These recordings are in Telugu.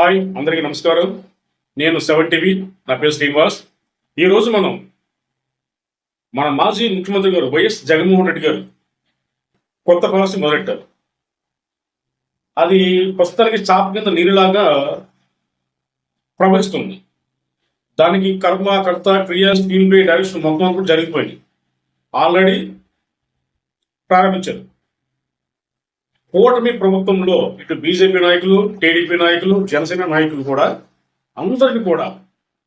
హాయ్ అందరికీ నమస్కారం. నేను సెవెన్ టీవీ నా పేరు శ్రీనివాస్. ఈరోజు మనం మన మాజీ ముఖ్యమంత్రి గారు వైఎస్ జగన్మోహన్ రెడ్డి గారు కొత్త పాలసీ మొదలెట్టారు. అది ప్రస్తుతానికి చాప కింద నీరులాగా ప్రవహిస్తుంది. దానికి కర్మ కర్త క్రియ స్క్రీన్ ప్లే డైరెక్షన్ మొత్తం కూడా జరిగిపోయింది. ఆల్రెడీ ప్రారంభించారు. కూటమి ప్రభుత్వంలో ఇటు బీజేపీ నాయకులు టీడీపీ నాయకులు జనసేన నాయకులు కూడా అందరిని కూడా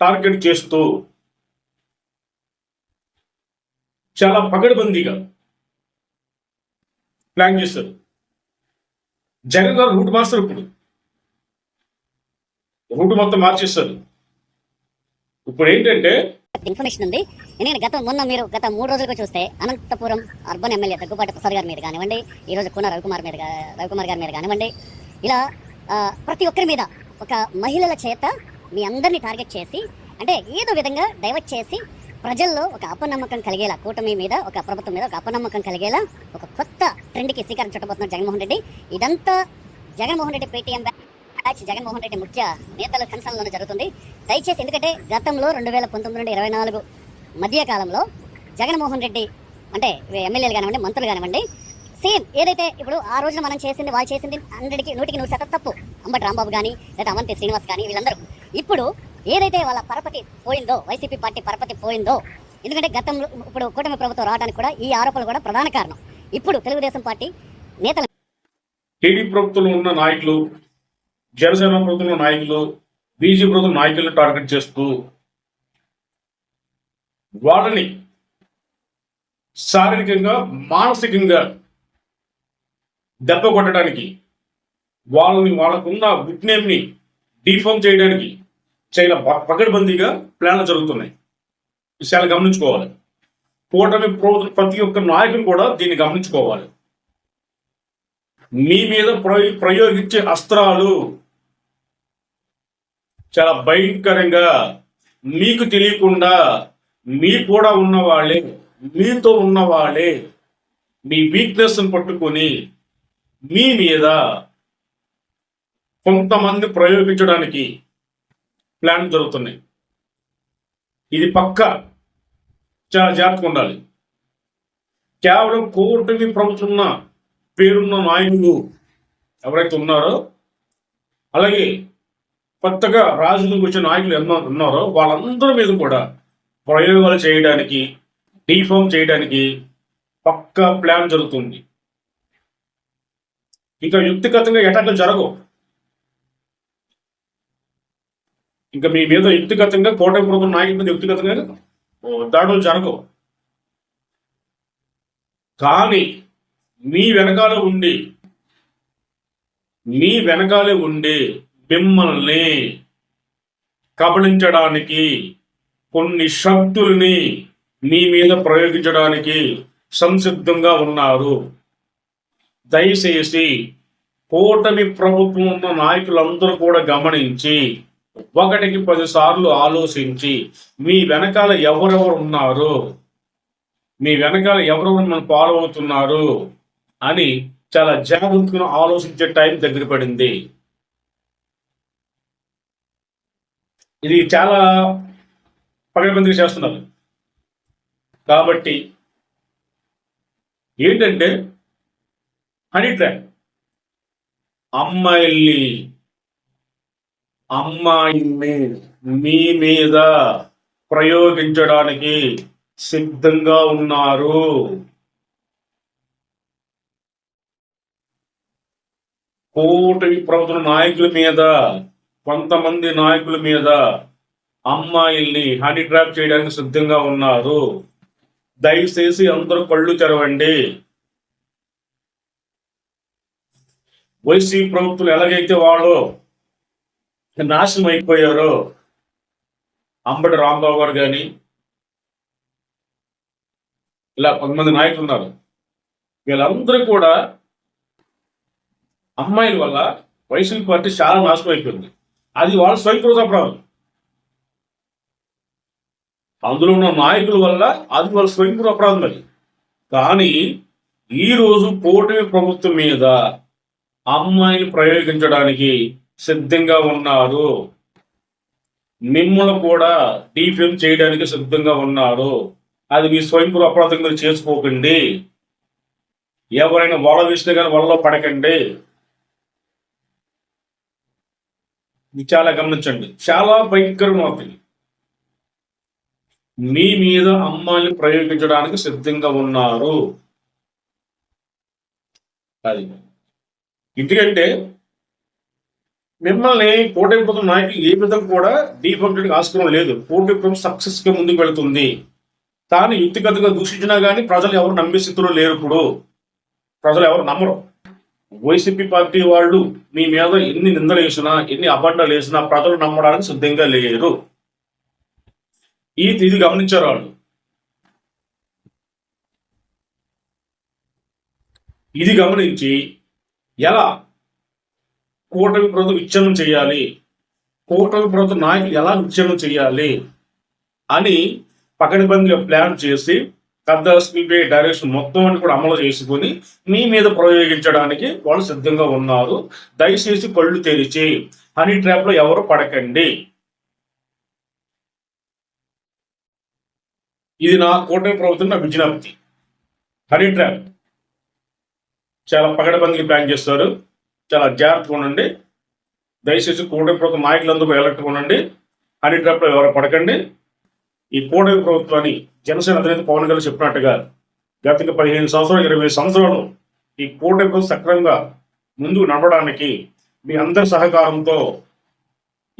టార్గెట్ చేస్తూ చాలా పగడబందీగా ప్లాన్ చేస్తారు జగన్ గారు రూట్ మాస్టర్ ఇప్పుడు. రూట్ మొత్తం మార్చేస్తారు ఇప్పుడు ఏంటంటే ఇన్ఫర్మేషన్ ఉంది. ఎందుకంటే గత మొన్న మీరు గత మూడు రోజులకు చూస్తే అనంతపురం అర్బన్ ఎమ్మెల్యే దగ్గుబాటి ప్రసాద్ గారి మీద కానివ్వండి ఈ రోజు కూన రవికుమార్ మీద రవికుమార్ గారి మీద కానివ్వండి ఇలా ప్రతి ఒక్కరి మీద ఒక మహిళల చేత మీ అందరినీ టార్గెట్ చేసి అంటే ఏదో విధంగా డైవర్ట్ చేసి ప్రజల్లో ఒక అపనమ్మకం కలిగేలా కూటమి మీద ఒక ప్రభుత్వం మీద ఒక అపనమ్మకం కలిగేలా ఒక కొత్త ట్రెండ్కి శ్రీకారం చుట్టబోతున్నారు జగన్మోహన్ రెడ్డి. ఇదంతా జగన్మోహన్ రెడ్డి పేటీఎం బ్యాచ్ జగన్మోహన్ రెడ్డి ముఖ్య నేతల కన్సల్లోనే జరుగుతుంది. దయచేసి ఎందుకంటే గతంలో రెండు వేల పంతొమ్మిది నుండి ఇరవై నాలుగు మధ్యకాలంలో జగన్మోహన్ రెడ్డి అంటే ఎమ్మెల్యేలు కానివ్వండి మంత్రులు కానివ్వండి సేమ్ ఏదైతే ఇప్పుడు ఆ రోజున మనం చేసింది వాళ్ళు చేసింది హండ్రెడ్కి నూటికి నూరు శాతం తప్పు. అంబటి రాంబాబు కానీ లేదా అవంతి శ్రీనివాస్ కానీ వీళ్ళందరూ. ఇప్పుడు ఏదైతే వాళ్ళ పరపతి పోయిందో వైసీపీ పార్టీ పరపతి పోయిందో ఎందుకంటే గతంలో ఇప్పుడు కూటమి ప్రభుత్వం రావడానికి కూడా ఈ ఆరోపణలు కూడా ప్రధాన కారణం. ఇప్పుడు తెలుగుదేశం పార్టీ నేతలు టీడీపీ ప్రభుత్వంలో ఉన్న నాయకులు జనసేన ప్రభుత్వంలో నాయకులు బీజేపీ ప్రభుత్వం నాయకులను టార్గెట్ చేస్తూ వాళ్ళని శారీరకంగా మానసికంగా దెబ్బ కొట్టడానికి వాళ్ళని వాళ్ళకున్న విజ్ఞాన్ని డిఫామ్ చేయడానికి చాలా పకడ్బందీగా ప్లాన్లు జరుగుతున్నాయి. విషయాలు గమనించుకోవాలి. కూటమి ప్రతి ఒక్క నాయకులు కూడా దీన్ని గమనించుకోవాలి. మీ మీద ప్రయో- ప్రయోగించే అస్త్రాలు చాలా భయంకరంగా మీకు తెలియకుండా మీ కూడా ఉన్న వాళ్ళే మీతో ఉన్న వాళ్ళే మీ వీక్నెస్ పట్టుకొని మీ మీద కొంతమంది ప్రయోగించడానికి ప్లాన్ జరుగుతున్నాయి. ఇది పక్క చాలా జాగ్రత్తగా ఉండాలి. కేవలం కూటమి ప్రభుత్వం పేరున్న నాయకులు ఎవరైతే ఉన్నారో అలాగే కొత్తగా రాజులకు వచ్చిన నాయకులు ఎన్నో ఉన్నారో వాళ్ళందరి మీద కూడా ప్రయోగాలు చేయడానికి డిఫామ్ చేయడానికి పక్కా ప్లాన్ జరుగుతుంది. ఇంకా యుక్తిగతంగా ఎటాకులు జరగవు. ఇంకా మీ మీద యుక్తిగతంగా కోటమి ప్రభుత్వం నాయకుల మీద యుక్తిగతంగా దాడులు జరగవు. కానీ మీ వెనకాల ఉండి మీ వెనకాలే ఉండి మిమ్మల్ని కబళించడానికి కొన్ని శక్తుల్ని మీ మీద ప్రయోగించడానికి సంసిద్ధంగా ఉన్నారు. దయచేసి కూటమి ప్రభుత్వం ఉన్న నాయకులందరూ కూడా గమనించి ఒకటికి పదిసార్లు ఆలోచించి మీ వెనకాల ఎవరెవరు ఉన్నారు? మీ వెనకాల ఎవరెవరు మనం ఫాలో అవుతున్నారు? అని చాలా జాగ్రత్తగా ఆలోచించే టైం దగ్గర పడింది. ఇది చాలా పగడబందిగా చేస్తున్నారు. కాబట్టి ఏంటంటే హనీ ట్రాప్ అమ్మాయిల్ని అమ్మాయిల్ని మీ మీద ప్రయోగించడానికి సిద్ధంగా ఉన్నారు. కూటమి ప్రభుత్వ నాయకుల మీద కొంతమంది నాయకుల మీద అమ్మాయిల్ని హనీ ట్రాప్ చేయడానికి సిద్ధంగా ఉన్నారు. దయచేసి అందరూ కళ్ళు తెరవండి. వైసీపీ ప్రభుత్వం ఎలాగైతే వాళ్ళు నాశనం అయిపోయారో అంబటి రాంబాబు గారు కానీ ఇలా కొంతమంది నాయకులు ఉన్నారు. వీళ్ళందరూ కూడా అమ్మాయిల వల్ల వైసీపీ పార్టీ చాలా నాశనం అయిపోయింది అది వాళ్ళ స్వయంకృత అపరాధం అందులో ఉన్న నాయకుల వల్ల అది వాళ్ళ స్వయంకృత అపరాధం అది. కానీ ఈ రోజు కూటమి ప్రభుత్వం మీద అమ్మాయిని ప్రయోగించడానికి సిద్ధంగా ఉన్నారు. మిమ్మల్ని కూడా డీఫేమ్ చేయడానికి సిద్ధంగా ఉన్నారు. అది మీ స్వయంపుర అపరాధం మీరు చేసుకోకండి. ఎవరైనా వల వేసినా కానీ వలలో పడకండి. చాలా గమనించండి. చాలా భయంకరమవుతుంది మీ మీద అమ్మాయిని ప్రయోగించడానికి సిద్ధంగా ఉన్నారు. అది. ఎందుకంటే మిమ్మల్ని కూటమి ప్రభుత్వం నాయకులు ఏ విధంగా కూడా డీఫంక్టెడ్ ఆస్కారం లేదు. కూటమి ప్రభుత్వం సక్సెస్గా ముందుకు వెళుతుంది. తాను యుక్తిగతంగా దూషించినా కానీ ప్రజలు ఎవరు నమ్మే స్థితిలో లేరు ఇప్పుడు. ప్రజలు ఎవరు నమ్మరు. వైసీపీ పార్టీ వాళ్ళు మీ మీద ఎన్ని నిందలు వేసినా ఎన్ని అబద్ధాలు వేసినా ప్రజలు నమ్మడానికి సిద్ధంగా లేరు. ఈ ఇది గమనించారు వాళ్ళు. ఇది గమనించి ఎలా కూటమి ప్రభుత్వం విచ్ఛిన్నం చేయాలి? కూటమి ప్రభుత్వ నాయకులు ఎలా విచ్ఛిన్నం చేయాలి? అని పకడ్బందీగా ప్లాన్ చేసి పెద్ద స్పీడ్ డైరెక్షన్ మొత్తం అని కూడా అమలు చేసుకుని మీ మీద ప్రయోగించడానికి వాళ్ళు సిద్ధంగా ఉన్నారు. దయచేసి కళ్ళు తెరిచి హనీ ట్రాప్లో ఎవరు పడకండి. ఇది నా కూటమి ప్రభుత్వం నా విజ్ఞప్తి హనీ ట్రాప్. చాలా పగడబందీ ప్లాన్ చేస్తారు చాలా జాగ్రత్తగా ఉండండి. దయచేసి కూటమి ప్రభుత్వం నాయకులందరూ ఎలక్ట్గా ఉండండి. హనీ ట్రాప్లో ఎవరు పడకండి. ఈ కూటమి ప్రభుత్వాన్ని జనసేన అధినేత పవన్ కళ్యాణ్ చెప్పినట్టుగా గత పదిహేను సంవత్సరాలు ఇరవై సంవత్సరాలు ఈ కూటమి ప్రభుత్వం సక్రమంగా ముందుకు నడవడానికి మీ అందరి సహకారంతో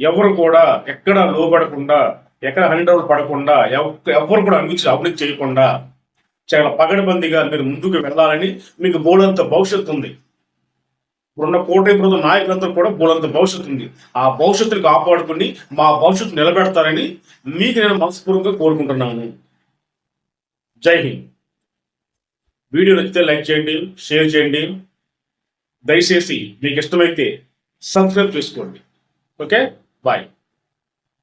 ఎవరు కూడా ఎక్కడ లోబడకుండా ఎక్కడ హండ్రెడ్ పడకుండా ఎవరు కూడా అనిపించి అవినీతి చేయకుండా చాలా పగడబందిగా మీరు ముందుకు వెళ్ళాలని మీకు బోలంత భవిష్యత్తు ఉంది. ఇప్పుడున్న కూటమి ప్రభుత్వ నాయకులందరూ కూడా బోలంత భవిష్యత్తు ఉంది. ఆ భవిష్యత్తుని కాపాడుకుని మా భవిష్యత్తు నిలబెడతారని మీకు నేను మనస్పూర్వకంగా కోరుకుంటున్నాను. జై హింద్. వీడియో నచ్చితే లైక్ చేయండి షేర్ చేయండి. దయచేసి మీకు ఇష్టమైతే సబ్స్క్రైబ్ చేసుకోండి. ఓకే? బాయ్.